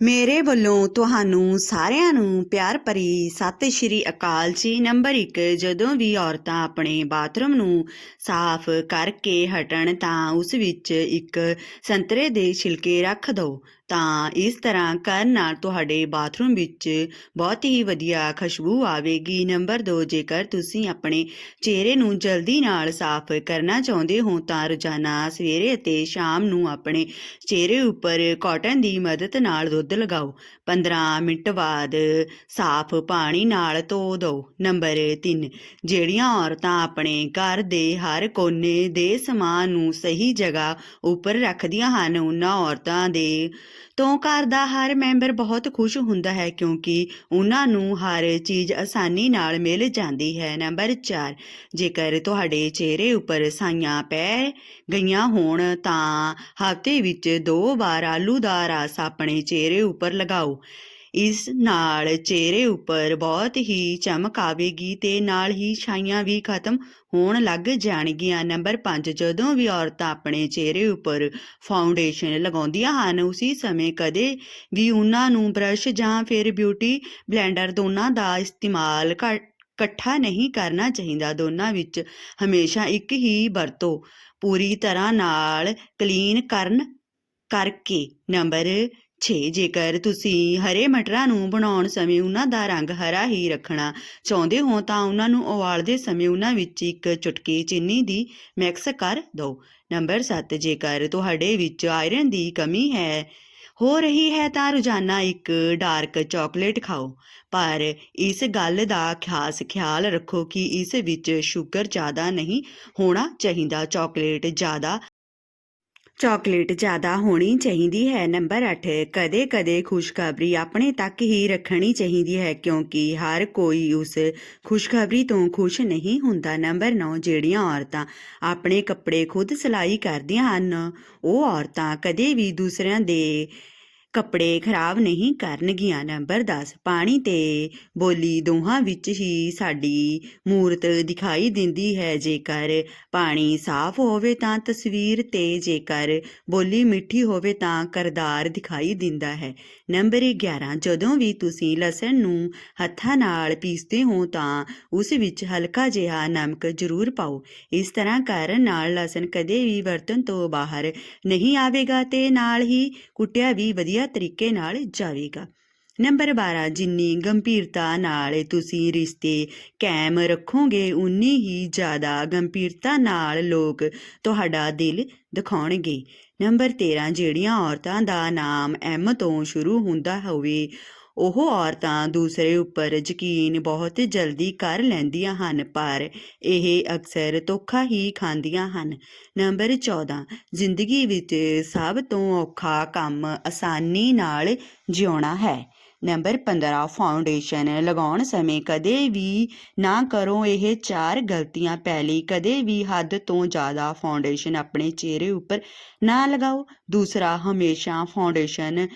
ਮੇਰੇ ਵੱਲੋਂ ਤੁਹਾਨੂੰ ਸਾਰਿਆਂ ਨੂੰ ਪਿਆਰ ਭਰੀ ਸਤਿ ਸ਼੍ਰੀ ਅਕਾਲ ਜੀ। ਨੰਬਰ 1 ਜਦੋਂ ਵੀ ਔਰਤਾਂ ਆਪਣੇ ਬਾਥਰੂਮ ਨੂੰ ਸਾਫ਼ ਕਰਕੇ ਹਟਣ ਤਾਂ ਉਸ ਵਿੱਚ ਇੱਕ ਸੰਤਰੇ ਦੇ ਛਿਲਕੇ ਰੱਖ ਦਿਓ। ਤਾਂ ਇਸ ਤਰ੍ਹਾਂ ਕਰਨ ਨਾਲ ਤੁਹਾਡੇ ਬਾਥਰੂਮ ਵਿੱਚ ਬਹੁਤ ਹੀ ਵਧੀਆ ਖੁਸ਼ਬੂ ਆਵੇਗੀ। ਨੰਬਰ 2 ਜੇਕਰ ਤੁਸੀਂ ਆਪਣੇ ਚਿਹਰੇ ਨੂੰ ਜਲਦੀ ਨਾਲ ਸਾਫ਼ ਕਰਨਾ ਚਾਹੁੰਦੇ ਹੋ, ਤਾਂ ਰੋਜ਼ਾਨਾ ਸਵੇਰੇ ਅਤੇ ਸ਼ਾਮ ਨੂੰ ਆਪਣੇ ਚਿਹਰੇ ਉੱਪਰ ਕਾਟਨ ਦੀ ਮਦਦ ਨਾਲ ਦੁੱਧ ਲਗਾਓ। 15 ਮਿੰਟ ਬਾਅਦ ਸਾਫ਼ ਪਾਣੀ ਨਾਲ ਧੋ ਦਿਓ। ਨੰਬਰ 3 ਜਿਹੜੀਆਂ ਔਰਤਾਂ ਆਪਣੇ ਘਰ ਦੇ ਹਰ ਕੋਨੇ ਦੇ ਸਮਾਨ ਨੂੰ ਸਹੀ ਜਗ੍ਹਾ ਉੱਪਰ ਰੱਖਦੀਆਂ ਹਨ, ਉਹਨਾਂ ਔਰਤਾਂ ਦੇ ਤੋਂ ਘਰ ਦਾ ਹਰ ਮੈਂਬਰ ਬਹੁਤ ਖੁਸ਼ ਹੁੰਦਾ ਹੈ ਕਿਉਂਕਿ ਉਹਨਾਂ ਨੂੰ ਹਰ ਚੀਜ਼ ਆਸਾਨੀ ਨਾਲ ਮਿਲ ਜਾਂਦੀ ਹੈ। ਨੰਬਰ 4 ਜੇਕਰ ਤੁਹਾਡੇ ਚਿਹਰੇ ਉੱਪਰ ਸਾਈਆਂ ਪੈ ਗਈਆਂ ਹੋਣ ਤਾਂ ਹਫ਼ਤੇ ਵਿੱਚ ਦੋ ਵਾਰ ਆਲੂ ਦਾ ਰਸ ਆਪਣੇ ਚਿਹਰੇ ਉੱਪਰ ਲਗਾਓ। ਇਸ ਨਾਲ ਚਿਹਰੇ ਉੱਪਰ ਬਹੁਤ ਹੀ ਚਮਕ ਆਵੇਗੀ ਤੇ ਨਾਲ ਹੀ ਛਾਈਆਂ ਵੀ ਖਤਮ ਹੋਣ ਲੱਗ ਜਾਣਗੀਆਂ। ਨੰਬਰ 5 ਜਦੋਂ ਵੀ ਔਰਤਾਂ ਆਪਣੇ ਚਿਹਰੇ ਉੱਪਰ ਫਾਊਂਡੇਸ਼ਨ ਲਗਾਉਂਦੀਆਂ ਹਨ, ਉਸੇ ਸਮੇਂ ਕਦੇ ਵੀ ਉਹਨਾਂ ਨੂੰ ਬ੍ਰਸ਼ ਜਾਂ ਫਿਰ ਬਿਊਟੀ ਬਲੈਂਡਰ ਦੋਨਾਂ ਦਾ ਇਸਤੇਮਾਲ ਘ- ਇਕੱਠਾ ਨਹੀਂ ਕਰਨਾ ਚਾਹੀਦਾ। ਦੋਨਾਂ ਵਿੱਚ ਹਮੇਸ਼ਾ ਇੱਕ ਹੀ ਵਰਤੋ, ਪੂਰੀ ਤਰ੍ਹਾਂ ਨਾਲ ਕਲੀਨ ਕਰਨ ਕਰਕੇ। ਨੰਬਰ 6 ਜੇਕਰ ਤੁਸੀਂ ਹਰੇ ਮਟਰਾਂ ਨੂੰ ਬਣਾਉਣ ਸਮੇਂ ਉਹਨਾਂ ਦਾ ਰੰਗ ਹਰਾ ਹੀ ਰੱਖਣਾ ਚਾਹੁੰਦੇ ਹੋ, ਤਾਂ ਉਹਨਾਂ ਨੂੰ ਉਬਾਲਦੇ ਸਮੇਂ ਉਹਨਾਂ ਵਿੱਚ ਇੱਕ ਚੁਟਕੀ ਚੀਨੀ ਦੀ ਮਿਕਸ ਕਰ ਦਿਓ। ਨੰਬਰ 7 ਜੇਕਰ ਤੁਹਾਡੇ ਵਿੱਚ ਆਇਰਨ ਦੀ ਕਮੀ ਹੈ, ਹੋ ਰਹੀ ਹੈ ਤਾਂ ਰੋਜ਼ਾਨਾ ਇੱਕ ਡਾਰਕ ਚਾਕਲੇਟ ਖਾਓ। ਪਰ ਇਸ ਗੱਲ ਦਾ ਖਾਸ ਖਿਆਲ ਰੱਖੋ ਕਿ ਇਸ ਵਿੱਚ ਸ਼ੂਗਰ ਜ਼ਿਆਦਾ ਨਹੀਂ ਹੋਣਾ ਚਾਹੀਦਾ, ਚਾਕਲੇਟ ਜ਼ਿਆਦਾ ਚਾਕਲੇਟ ਜ਼ਿਆਦਾ ਹੋਣੀ ਚਾਹੀਦੀ ਹੈ। ਨੰਬਰ 8 ਕਦੇ-ਕਦੇ ਖੁਸ਼ਖਬਰੀ ਆਪਣੇ ਤੱਕ ਹੀ ਰੱਖਣੀ ਚਾਹੀਦੀ ਹੈ ਕਿਉਂਕਿ ਹਰ ਕੋਈ ਉਸ ਖੁਸ਼ਖਬਰੀ ਤੋਂ ਖੁਸ਼ ਨਹੀਂ ਹੁੰਦਾ। ਨੰਬਰ 9 ਜਿਹੜੀਆਂ ਔਰਤਾਂ ਆਪਣੇ ਕੱਪੜੇ ਖੁਦ ਸਿਲਾਈ ਕਰਦੀਆਂ ਹਨ, ਉਹ ਔਰਤਾਂ ਕਦੇ ਵੀ ਦੂਸਰਿਆਂ ਦੇ ਕੱਪੜੇ ਖਰਾਬ ਨਹੀਂ ਕਰਨਗੀਆਂ। ਨੰਬਰ 10 ਪਾਣੀ ਤੇ ਬੋਲੀ ਦੋਹਾਂ ਵਿੱਚ ਹੀ ਸਾਡੀ ਮੂਰਤ ਦਿਖਾਈ ਦਿੰਦੀ ਹੈ। ਜੇਕਰ ਪਾਣੀ ਸਾਫ਼ ਹੋਵੇ ਤਾਂ ਤਸਵੀਰ ਤੇ ਜੇਕਰ ਬੋਲੀ ਮਿੱਠੀ ਹੋਵੇ ਤਾਂ ਕਰਦਾਰ ਦਿਖਾਈ ਦਿੰਦਾ ਹੈ। ਨੰਬਰ 11 ਜਦੋਂ ਵੀ ਤੁਸੀਂ ਲਸਣ ਨੂੰ ਹੱਥਾਂ ਨਾਲ ਪੀਸਦੇ ਹੋ ਤਾਂ ਉਸ ਵਿੱਚ ਹਲਕਾ ਜਿਹਾ ਨਮਕ ਜ਼ਰੂਰ ਪਾਓ। ਇਸ ਤਰ੍ਹਾਂ ਕਰਨ ਨਾਲ ਲਸਣ ਕਦੇ ਵੀ ਵਰਤਣ ਤੋਂ ਬਾਹਰ ਨਹੀਂ ਆਵੇਗਾ ਤੇ ਨਾਲ ਹੀ ਕੁੱਟਿਆ ਵੀ ਵਧੀਆ ਤਰੀਕੇ ਨਾਲ ਜਾਵੇਗਾ। ਨੰਬਰ 12 ਜਿੰਨੀ ਗੰਭੀਰਤਾ ਨਾਲ ਤੁਸੀਂ ਰਿਸ਼ਤੇ ਕਾਇਮ ਰੱਖੋਗੇ ਉਨੀ ਹੀ ਜ਼ਿਆਦਾ ਗੰਭੀਰਤਾ ਨਾਲ ਲੋਕ ਤੁਹਾਡਾ ਦਿਲ ਦਿਖਾਉਣਗੇ। ਨੰਬਰ 13 ਜਿਹੜੀਆਂ ਔਰਤਾਂ ਦਾ ਨਾਮ ਐਮ ਤੋਂ ਸ਼ੁਰੂ ਹੁੰਦਾ ਹੋਵੇ ਉਹ ਔਰਤਾਂ ਦੂਸਰੇ ਉੱਪਰ ਯਕੀਨ ਬਹੁਤ ਜਲਦੀ ਕਰ ਲੈਂਦੀਆਂ ਹਨ, ਪਰ ਇਹ ਅਕਸਰ ਧੋਖਾ ਹੀ ਖਾਂਦੀਆਂ ਹਨ। ਨੰਬਰ 14 ਜ਼ਿੰਦਗੀ ਵਿੱਚ ਸਭ ਤੋਂ ਔਖਾ ਕੰਮ ਆਸਾਨੀ ਨਾਲ ਜਿਉਣਾ ਹੈ। ਨੰਬਰ 15 ਫਾਊਂਡੇਸ਼ਨ ਲਗਾਉਣ ਸਮੇਂ ਕਦੇ ਵੀ ਨਾ ਕਰੋ ਇਹ ਚਾਰ ਗਲਤੀਆਂ। ਪਹਿਲੀ, ਕਦੇ ਵੀ ਹੱਦ ਤੋਂ ਜ਼ਿਆਦਾ ਫਾਊਂਡੇਸ਼ਨ ਆਪਣੇ ਚਿਹਰੇ ਉੱਪਰ ਨਾ ਲਗਾਓ। ਦੂਸਰਾ, ਹਮੇਸ਼ਾ ਫਾਊਂਡੇਸ਼ਨ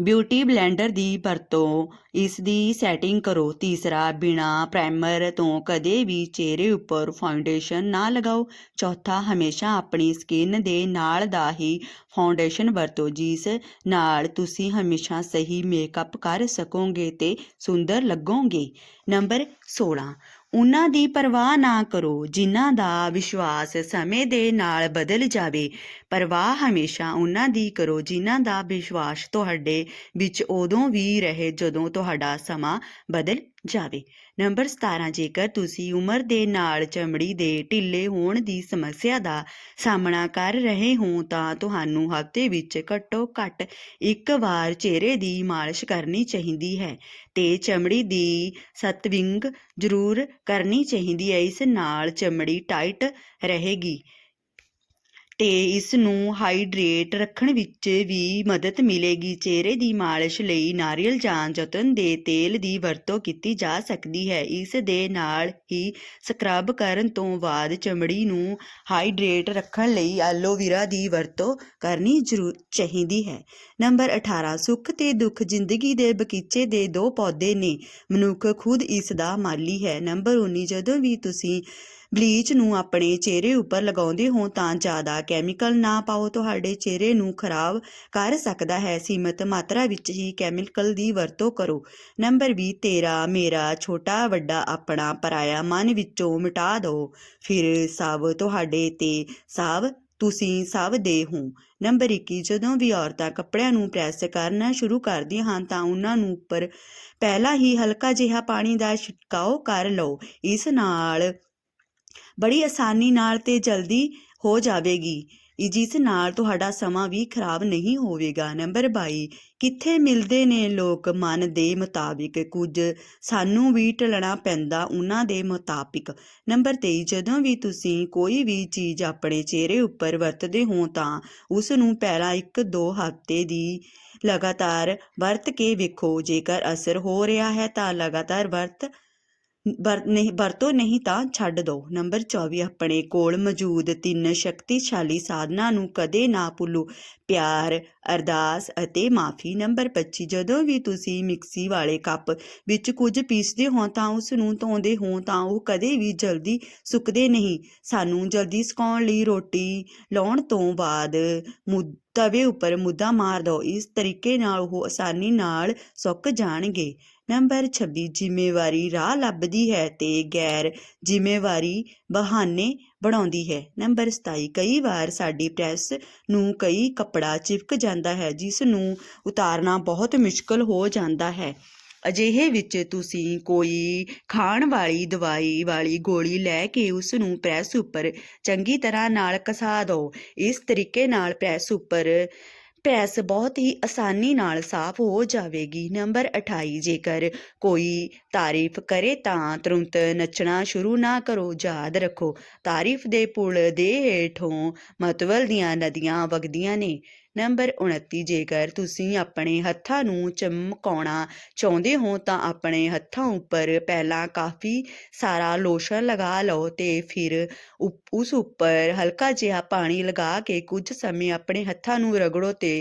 ਬਿਊਟੀ ਬਲੈਂਡਰ ਦੀ ਵਰਤੋਂ, ਇਸ ਦੀ ਸੈਟਿੰਗ ਕਰੋ। ਤੀਸਰਾ, ਬਿਨਾ ਪ੍ਰਾਈਮਰ ਤੋਂ ਕਦੇ ਵੀ ਚਿਹਰੇ ਉੱਪਰ ਫਾਊਂਡੇਸ਼ਨ ਨਾ ਲਗਾਓ। ਚੌਥਾ, ਹਮੇਸ਼ਾ ਆਪਣੀ ਸਕਿਨ ਦੇ ਨਾਲ ਦਾ ਹੀ ਫਾਊਂਡੇਸ਼ਨ ਵਰਤੋ, ਜਿਸ ਨਾਲ ਤੁਸੀਂ ਹਮੇਸ਼ਾ ਸਹੀ ਮੇਕਅਪ ਕਰ ਸਕੋਗੇ ਤੇ ਸੁੰਦਰ ਲੱਗੋਗੇ। ਨੰਬਰ 16 ਉਹਨਾਂ ਦੀ ਪਰਵਾਹ ਨਾ ਕਰੋ, ਜਿਨ੍ਹਾਂ ਦਾ ਵਿਸ਼ਵਾਸ ਸਮੇਂ ਦੇ ਨਾਲ ਬਦਲ ਜਾਵੇ। ਪਰਵਾਹ ਹਮੇਸ਼ਾ ਉਹਨਾਂ ਦੀ ਕਰੋ, ਜਿਨ੍ਹਾਂ ਦਾ ਵਿਸ਼ਵਾਸ ਤੁਹਾਡੇ ਵਿੱਚ ਉਦੋਂ ਵੀ ਰਹੇ ਜਦੋਂ ਤੁਹਾਡਾ ਸਮਾਂ ਬਦਲ ਜਾਵੇ। ਨੰਬਰ 17 ਜੇਕਰ ਤੁਸੀਂ ਉਮਰ ਦੇ ਨਾਲ ਚਮੜੀ ਦੇ ਢਿੱਲੇ ਹੋਣ ਦੀ ਸਮੱਸਿਆ ਦਾ ਸਾਹਮਣਾ ਕਰ ਰਹੇ ਹੋ, ਤਾਂ ਤੁਹਾਨੂੰ ਹਫ਼ਤੇ ਵਿੱਚ ਘੱਟੋ ਘੱਟ ਇੱਕ ਵਾਰ ਚਿਹਰੇ ਦੀ ਮਾਲਿਸ਼ ਕਰਨੀ ਚਾਹੀਦੀ ਹੈ ਤੇ ਚਮੜੀ ਦੀ ਸਤਵਿੰਗ ਜ਼ਰੂਰ ਕਰਨੀ ਚਾਹੀਦੀ ਹੈ। ਇਸ ਨਾਲ ਚਮੜੀ ਟਾਈਟ ਰਹੇਗੀ। ਤੇ ਇਸ ਨੂੰ ਹਾਈਡਰੇਟ ਰੱਖਣ ਵਿੱਚ ਵੀ ਮਦਦ ਮਿਲੇਗੀ। ਚਿਹਰੇ ਦੀ ਮਾਲਿਸ਼ ਲਈ ਨਾਰੀਅਲ ਜਾਂ ਜੈਤੂਨ ਦੇ ਤੇਲ ਦੀ ਵਰਤੋਂ ਕੀਤੀ ਜਾ ਸਕਦੀ ਹੈ। ਇਸ ਦੇ ਨਾਲ ਹੀ ਸਕਰਬ ਕਰਨ ਤੋਂ ਬਾਅਦ ਚਮੜੀ ਨੂੰ ਹਾਈਡਰੇਟ ਰੱਖਣ ਲਈ ਐਲੋਵੇਰਾ ਦੀ ਵਰਤੋਂ ਕਰਨੀ ਜ਼ਰੂਰ ਚਾਹੀਦੀ ਹੈ। ਨੰਬਰ 18 ਸੁੱਖ ਤੇ ਦੁੱਖ ਜ਼ਿੰਦਗੀ ਦੇ ਬਗੀਚੇ ਦੇ ਦੋ ਪੌਦੇ ਨੇ। ਮਨੁੱਖ ਖੁਦ ਇਸ ਦਾ ਮਾਲੀ ਹੈ। ਨੰਬਰ 19 ਜਦੋਂ ਵੀ ਤੁਸੀਂ ਬਲੀਚ ਨੂੰ ਆਪਣੇ ਚਿਹਰੇ ਉੱਪਰ ਲਗਾਉਂਦੇ ਹੋ ਤਾਂ ਜ਼ਿਆਦਾ ਕੈਮੀਕਲ ਨਾ ਪਾਓ, ਤੁਹਾਡੇ ਚਿਹਰੇ ਨੂੰ ਖਰਾਬ ਕਰ ਸਕਦਾ ਹੈ। ਸੀਮਤ ਮਾਤਰਾ ਵਿੱਚ ਹੀ ਕੈਮੀਕਲ ਦੀ ਵਰਤੋਂ ਕਰੋ। ਨੰਬਰ 20 ਤੇਰਾ, ਮੇਰਾ, ਛੋਟਾ, ਵੱਡਾ, ਆਪਣਾ, ਪਰਾਇਆ, ਮਨ ਵਿੱਚੋਂ ਮਿਟਾ ਦਿਓ। ਫਿਰ ਸਭ ਤੁਹਾਡੇ ਤੇ ਸਭ ਤੁਸੀਂ ਸਭ ਦੇ ਹੋ। ਨੰਬਰ 21 ਜਦੋਂ ਵੀ ਔਰਤਾਂ ਕੱਪੜਿਆਂ ਨੂੰ ਪ੍ਰੈਸ ਕਰਨਾ ਸ਼ੁਰੂ ਕਰਦੀਆਂ ਹਨ ਤਾਂ ਉਹਨਾਂ ਨੂੰ ਉੱਪਰ ਪਹਿਲਾਂ ਹੀ ਹਲਕਾ ਜਿਹਾ ਪਾਣੀ ਦਾ ਛਿੜਕਾਓ ਕਰ ਲਓ। ਇਸ ਨਾਲ ਬੜੀ ਆਸਾਨੀ ਨਾਲ ਤੇ ਜਲਦੀ ਹੋ ਜਾਵੇਗੀ। ਜਿਸ ਨਾਲ ਤੁਹਾਡਾ ਸਮਾਂ ਵੀ ਖਰਾਬ ਨਹੀਂ ਹੋਵੇਗਾ। ਨੰਬਰ 22 ਕਿੱਥੇ ਮਿਲਦੇ ਨੇ ਲੋਕ? ਮਨ ਦੇ ਮੁਤਾਬਿਕ ਕੁਝ ਸਾਨੂੰ ਵੀ ਢਲਣਾ ਪੈਂਦਾ ਉਹਨਾਂ ਦੇ ਮੁਤਾਬਿਕ। ਨੰਬਰ 23 ਜਦੋਂ ਵੀ ਤੁਸੀਂ ਕੋਈ ਵੀ ਚੀਜ਼ ਆਪਣੇ ਚਿਹਰੇ ਉੱਪਰ ਵਰਤਦੇ ਹੋ ਤਾਂ ਉਸ ਨੂੰ ਪਹਿਲਾਂ 1-2 ਹਫ਼ਤੇ ਦੀ ਲਗਾਤਾਰ ਵਰਤ ਕੇ ਵੇਖੋ। ਜੇਕਰ ਅਸਰ ਹੋ ਰਿਹਾ ਹੈ ਤਾਂ ਲਗਾਤਾਰ ਵਰਤ ਨਹੀਂ, ਵਰਤੋ ਨਹੀਂ ਤਾਂ ਛੱਡ ਦਿਓ ਨੰਬਰ 24 ਆਪਣੇ ਕੋਲ ਮੌਜੂਦ ਤਿੰਨ ਸ਼ਕਤੀਸ਼ਾਲੀ ਸਾਧਨਾਂ ਨੂੰ ਕਦੇ ਨਾ ਭੁੱਲੋ। ਪਿਆਰ, ਅਰਦਾਸ ਅਤੇ ਮਾਫੀ। ਨੰਬਰ 25 ਜਦੋਂ ਵੀ ਤੁਸੀਂ ਮਿਕਸੀ ਵਾਲੇ ਕੱਪ ਵਿੱਚ ਕੁਝ ਪੀਸਦੇ ਹੋ ਤਾਂ ਉਸ ਨੂੰ ਧੋਂਦੇ ਹੋ ਤਾਂ ਉਹ ਕਦੇ ਵੀ ਜਲਦੀ ਸੁੱਕਦੇ ਨਹੀਂ। ਸਾਨੂੰ ਜਲਦੀ ਸੁਕਾਉਣ ਲਈ ਰੋਟੀ ਲਾਉਣ ਤੋਂ ਬਾਅਦ ਮੁ- ਤਵੇ ਉੱਪਰ ਮੁੱਦਾ ਮਾਰ ਦਿਓ। ਇਸ ਤਰੀਕੇ ਨਾਲ ਉਹ ਆਸਾਨੀ ਨਾਲ ਸੁੱਕ ਜਾਣਗੇ। ਨੰਬਰ 26 ਜ਼ਿੰਮੇਵਾਰੀ ਰਾਹ ਲੱਭਦੀ ਹੈ ਤੇ ਗੈਰ ਜ਼ਿੰਮੇਵਾਰੀ ਬਹਾਨੇ ਬਣਾਉਂਦੀ ਹੈ। ਨੰਬਰ 27 ਕਈ ਵਾਰ ਸਾਡੀ ਪ੍ਰੈਸ ਨੂੰ ਕਈ ਕੱਪੜਾ ਚਿਪਕ ਜਾਂਦਾ ਹੈ, ਜਿਸ ਨੂੰ ਉਤਾਰਨਾ ਬਹੁਤ ਮੁਸ਼ਕਲ ਹੋ ਜਾਂਦਾ ਹੈ। ਅਜਿਹੇ ਵਿੱਚ ਤੁਸੀਂ ਕੋਈ ਖਾਣ ਵਾਲੀ, ਦਵਾਈ ਵਾਲੀ ਗੋਲੀ ਲੈ ਕੇ ਉਸ ਨੂੰ ਪ੍ਰੈਸ ਉੱਪਰ ਚੰਗੀ ਤਰ੍ਹਾਂ ਨਾਲ ਕਸਾ ਦਿਓ। ਇਸ ਤਰੀਕੇ ਨਾਲ ਪ੍ਰੈਸ ਉੱਪਰ ਪ੍ਰੈਸ ਬਹੁਤ ਹੀ ਆਸਾਨੀ ਨਾਲ ਸਾਫ਼ ਹੋ ਜਾਵੇਗੀ। ਨੰਬਰ 28 ਜੇਕਰ ਕੋਈ ਤਾਰੀਫ ਕਰੇ ਤਾਂ ਤੁਰੰਤ ਨੱਚਣਾ ਸ਼ੁਰੂ ਨਾ ਕਰੋ, ਯਾਦ ਰੱਖੋ। ਤਾਰੀਫ ਦੇ ਪੁਲ ਦੇ ਹੇਠੋਂ ਮਤਵਲ ਦੀਆਂ ਨਦੀਆਂ ਵਗਦੀਆਂ ਨੇ। ਨੰਬਰ 29 ਜੇਕਰ ਤੁਸੀਂ ਆਪਣੇ ਹੱਥਾਂ ਨੂੰ ਚਮਕਾਉਣਾ ਚਾਹੁੰਦੇ ਹੋ, ਤਾਂ ਆਪਣੇ ਹੱਥਾਂ ਉੱਪਰ ਪਹਿਲਾਂ ਕਾਫੀ ਸਾਰਾ ਲੋਸ਼ਨ ਲਗਾ ਲਓ ਤੇ ਫਿਰ ਉਸ ਉੱਪਰ ਹਲਕਾ ਜਿਹਾ ਪਾਣੀ ਲਗਾ ਕੇ ਕੁਝ ਸਮੇਂ ਆਪਣੇ ਹੱਥਾਂ ਨੂੰ ਰਗੜੋ ਤੇ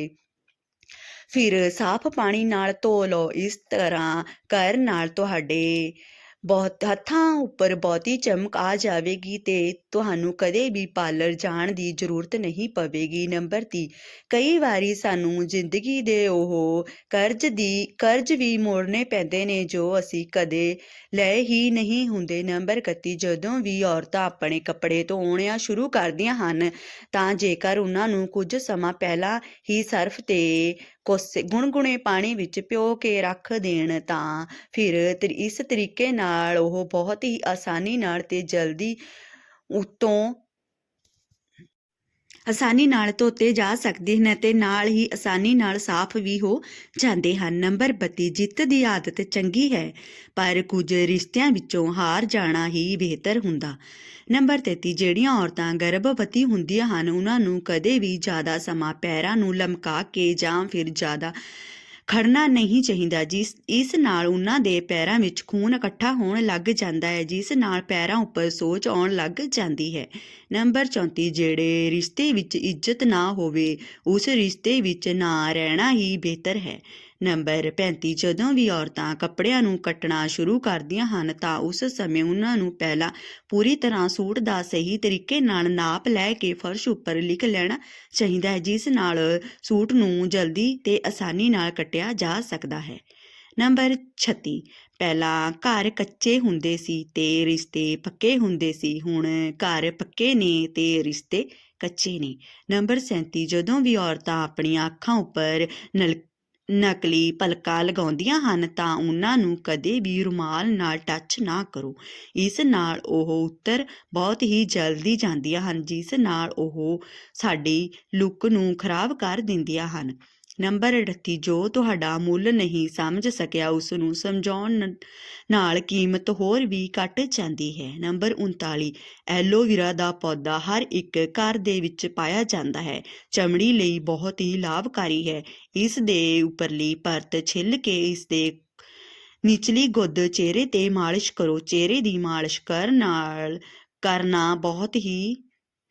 ਫਿਰ ਸਾਫ਼ ਪਾਣੀ ਨਾਲ ਧੋ ਲਓ। ਇਸ ਤਰ੍ਹਾਂ ਕਰਨ ਨਾਲ ਤੁਹਾਡੇ ਬਹੁਤ ਹੱਥਾਂ ਉੱਪਰ ਬਹੁਤੀ ਚਮਕ ਆ ਜਾਵੇਗੀ ਤੇ ਤੁਹਾਨੂੰ ਕਦੇ ਵੀ ਪਾਰਲਰ ਜਾਣ ਦੀ ਜ਼ਰੂਰਤ ਨਹੀਂ ਪਵੇਗੀ। ਨੰਬਰ 30 ਕਈ ਵਾਰੀ ਸਾਨੂੰ ਜ਼ਿੰਦਗੀ ਦੇ ਉਹ ਕਰਜ਼ ਦੀ, ਕਰਜ਼ ਵੀ ਮੋੜਨੇ ਪੈਂਦੇ ਨੇ ਜੋ ਅਸੀਂ ਕਦੇ ਲਏ ਹੀ ਨਹੀਂ ਹੁੰਦੇ। ਨੰਬਰ 31 ਜਦੋਂ ਵੀ ਔਰਤਾਂ ਆਪਣੇ ਕੱਪੜੇ ਧੋਣਿਆ ਸ਼ੁਰੂ ਕਰਦੀਆਂ ਹਨ, ਤਾਂ ਜੇਕਰ ਉਹਨਾਂ ਨੂੰ ਕੁਝ ਸਮਾਂ ਪਹਿਲਾਂ ਹੀ ਸਰਫ ਤੇ ਕੋਸੇ, ਗੁਣਗੁਣੇ ਪਾਣੀ ਵਿੱਚ ਪਿਓ ਕੇ ਰੱਖ ਦੇਣ ਤਾਂ। ਫਿਰ ਇਸ ਤਰੀਕੇ ਨਾਲ ਉਹ ਬਹੁਤ ਹੀ ਆਸਾਨੀ ਨਾਲ ਤੇ ਜਲਦੀ ਉਤੋਂ ਆਸਾਨੀ ਨਾਲ ਧੋਤੇ ਜਾ ਸਕਦੇ ਹਨ ਅਤੇ ਨਾਲ ਹੀ ਆਸਾਨੀ ਨਾਲ ਸਾਫ਼ ਵੀ ਹੋ ਜਾਂਦੇ ਹਨ। ਨੰਬਰ 32 ਜਿੱਤ ਦੀ ਆਦਤ ਚੰਗੀ ਹੈ, ਪਰ ਕੁਝ ਰਿਸ਼ਤਿਆਂ ਵਿੱਚੋਂ ਹਾਰ ਜਾਣਾ ਹੀ ਬਿਹਤਰ ਹੁੰਦਾ। ਨੰਬਰ 33 ਜਿਹੜੀਆਂ ਔਰਤਾਂ ਗਰਭਵਤੀ ਹੁੰਦੀਆਂ ਹਨ, ਉਹਨਾਂ ਨੂੰ ਕਦੇ ਵੀ ਜ਼ਿਆਦਾ ਸਮਾਂ ਪੈਰਾਂ ਨੂੰ ਲਮਕਾ ਕੇ ਜਾਂ ਫਿਰ ਜ਼ਿਆਦਾ ਖੜਨਾ ਨਹੀਂ ਚਾਹੀਦਾ। ਜਿਸ, ਇਸ ਨਾਲ ਉਹਨਾਂ ਦੇ ਪੈਰਾਂ ਵਿੱਚ ਖੂਨ ਇਕੱਠਾ ਹੋਣ ਲੱਗ ਜਾਂਦਾ ਹੈ, ਜਿਸ ਨਾਲ ਪੈਰਾਂ ਉੱਪਰ ਸੋਜ ਆਉਣ ਲੱਗ ਜਾਂਦੀ ਹੈ। ਨੰਬਰ 34 ਜਿਹੜੇ ਰਿਸ਼ਤੇ ਵਿੱਚ ਇੱਜ਼ਤ ਨਾ ਹੋਵੇ, ਉਸ ਰਿਸ਼ਤੇ ਵਿੱਚ ਨਾ ਰਹਿਣਾ ਹੀ ਬਿਹਤਰ ਹੈ। ਨੰਬਰ 35 ਜਦੋਂ ਵੀ ਔਰਤਾਂ ਕੱਪੜਿਆਂ ਨੂੰ ਕੱਟਣਾ ਸ਼ੁਰੂ ਕਰਦੀਆਂ ਹਨ ਤਾਂ ਉਸ ਸਮੇਂ ਉਹਨਾਂ ਨੂੰ ਪਹਿਲਾਂ ਪੂਰੀ ਤਰ੍ਹਾਂ ਸੂਟ ਦਾ ਸਹੀ ਤਰੀਕੇ ਨਾਲ ਨਾਪ ਲੈ ਕੇ ਫਰਸ਼ ਉੱਪਰ ਲਿਖ ਲੈਣਾ ਚਾਹੀਦਾ ਹੈ, ਜਿਸ ਨਾਲ ਸੂਟ ਨੂੰ ਜਲਦੀ ਤੇ ਆਸਾਨੀ ਨਾਲ ਕੱਟਿਆ ਜਾ ਸਕਦਾ ਹੈ। ਨੰਬਰ 36 ਪਹਿਲਾਂ ਘਰ ਕੱਚੇ ਹੁੰਦੇ ਸੀ ਤੇ ਰਿਸ਼ਤੇ ਪੱਕੇ ਹੁੰਦੇ ਸੀ, ਹੁਣ ਘਰ ਪੱਕੇ ਨੇ ਤੇ ਰਿਸ਼ਤੇ ਕੱਚੇ ਨੇ। ਨੰਬਰ 37 ਜਦੋਂ ਵੀ ਔਰਤਾਂ ਆਪਣੀਆਂ ਅੱਖਾਂ ਉੱਪਰ ਨਲ ਨਕਲੀ ਪਲਕਾਂ ਲਗਾਉਂਦੀਆਂ ਹਨ ਤਾਂ ਉਹਨਾਂ ਨੂੰ ਕਦੇ ਵੀ ਰੁਮਾਲ ਨਾਲ ਟੱਚ ਨਾ ਕਰੋ। ਇਸ ਨਾਲ ਉਹ ਉੱਤਰ ਬਹੁਤ ਹੀ ਜਲਦੀ ਜਾਂਦੀਆਂ ਹਨ, ਜਿਸ ਨਾਲ ਉਹ ਸਾਡੀ ਲੁੱਕ ਨੂੰ ਖਰਾਬ ਕਰ ਦਿੰਦੀਆਂ ਹਨ। ਨੰਬਰ 38 ਜੋ ਤੁਹਾਡਾ ਮੁੱਲ ਨਹੀਂ ਸਮਝ ਸਕਿਆ ਉਸ ਨੂੰ ਸਮਝਾਉਣ ਨਾਲ ਕੀਮਤ ਹੋਰ ਵੀ ਘਟ ਜਾਂਦੀ ਹੈ। ਨੰਬਰ 39 ਐਲੋਵੀਰਾ ਦਾ ਪੌਦਾ ਹਰ ਇੱਕ ਘਰ ਦੇ ਵਿੱਚ ਪਾਇਆ ਜਾਂਦਾ ਹੈ। ਚਮੜੀ ਲਈ ਬਹੁਤ ਹੀ ਲਾਭਕਾਰੀ ਹੈ। ਇਸ ਦੇ ਉੱਪਰਲੀ ਪਰਤ ਛਿੱਲ ਕੇ ਇਸ ਦੇ ਨਿਚਲੀ ਗੁੱਦ ਚਿਹਰੇ ਤੇ ਮਾਲਿਸ਼ ਕਰੋ। ਚਿਹਰੇ ਦੀ ਮਾਲਿਸ਼ ਕਰਨ ਨਾਲ ਕਰਨਾ ਬਹੁਤ ਹੀ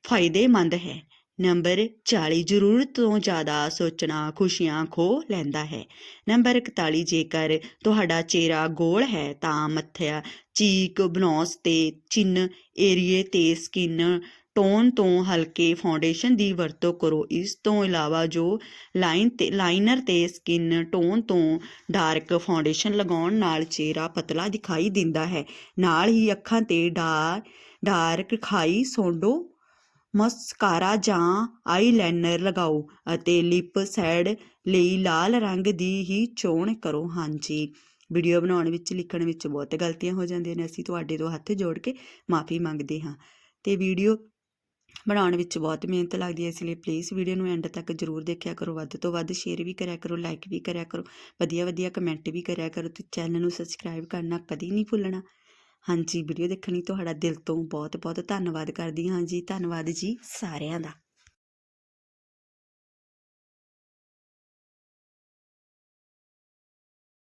ਫਾਇਦੇਮੰਦ ਹੈ। ਨੰਬਰ 40 ਜ਼ਰੂਰਤ ਤੋਂ ਜ਼ਿਆਦਾ ਸੋਚਣਾ, ਖੁਸ਼ੀਆਂ ਖੋ ਲੈਂਦਾ ਹੈ। ਨੰਬਰ 41 ਜੇਕਰ ਤੁਹਾਡਾ ਚਿਹਰਾ ਗੋਲ ਹੈ, ਤਾਂ ਮੱਥਿਆ ਚੀਕ ਬਨੌਸ ਤੇ ਚਿੰਨ ਏਰੀਏ ਤੇ ਸਕਿਨ ਟੋਨ ਤੋਂ ਹਲਕੇ ਫਾਊਂਡੇਸ਼ਨ ਦੀ ਵਰਤੋਂ ਕਰੋ। ਇਸ ਤੋਂ ਇਲਾਵਾ ਜੋ ਲਾਈਨ ਤੇ, ਲਾਈਨਰ ਤੇ ਸਕਿਨ ਟੋਨ ਤੋਂ ਡਾਰਕ ਫਾਊਂਡੇਸ਼ਨ ਲਗਾਉਣ ਨਾਲ ਚਿਹਰਾ ਪਤਲਾ ਦਿਖਾਈ ਦਿੰਦਾ ਹੈ। ਨਾਲ ਹੀ ਅੱਖਾਂ ਤੇ ਡਾ, ਡਾਰਕ ਖਾਈ ਸੋਂਡੋ ਮਸਕਾਰਾ ਜਾਂ ਆਈਲਾਈਨਰ ਲਗਾਓ ਅਤੇ ਲਿਪ ਸ਼ੈਡ ਲਈ ਲਾਲ ਰੰਗ ਦੀ ਹੀ ਚੋਣ ਕਰੋ। ਹਾਂਜੀ, ਵੀਡੀਓ ਬਣਾਉਣ ਵਿੱਚ, ਲਿਖਣ ਵਿੱਚ ਬਹੁਤ ਗਲਤੀਆਂ ਹੋ ਜਾਂਦੀਆਂ ਨੇ, ਅਸੀਂ ਤੁਹਾਡੇ ਤੋਂ ਹੱਥ ਜੋੜ ਕੇ ਮਾਫੀ ਮੰਗਦੇ ਹਾਂ। ਤੇ ਵੀਡੀਓ ਬਣਾਉਣ ਵਿੱਚ ਬਹੁਤ ਮਿਹਨਤ ਲੱਗਦੀ ਹੈ, ਇਸ ਲਈ ਪਲੀਜ਼ ਵੀਡੀਓ ਨੂੰ ਐਂਡ ਤੱਕ ਜਰੂਰ ਦੇਖਿਆ ਕਰੋ। ਵੱਧ ਤੋਂ ਵੱਧ ਸ਼ੇਅਰ ਵੀ ਕਰਿਆ ਕਰੋ ਲਾਈਕ ਵੀ ਕਰਿਆ ਕਰੋ ਵਧੀਆ ਵਧੀਆ ਕਮੈਂਟ ਵੀ ਕਰਿਆ ਕਰੋ ਤੇ ਚੈਨਲ ਨੂੰ ਸਬਸਕ੍ਰਾਈਬ ਕਰਨਾ ਕਦੀ ਨਹੀਂ ਭੁੱਲਣਾ। ਹਾਂਜੀ ਵੀਡੀਓ ਦੇਖਣ ਲਈ ਤੁਹਾਡਾ ਦਿਲ ਤੋਂ ਬਹੁਤ ਬਹੁਤ ਧੰਨਵਾਦ ਕਰਦੀ ਹਾਂ ਜੀ। ਧੰਨਵਾਦ ਜੀ ਸਾਰਿਆਂ ਦਾ।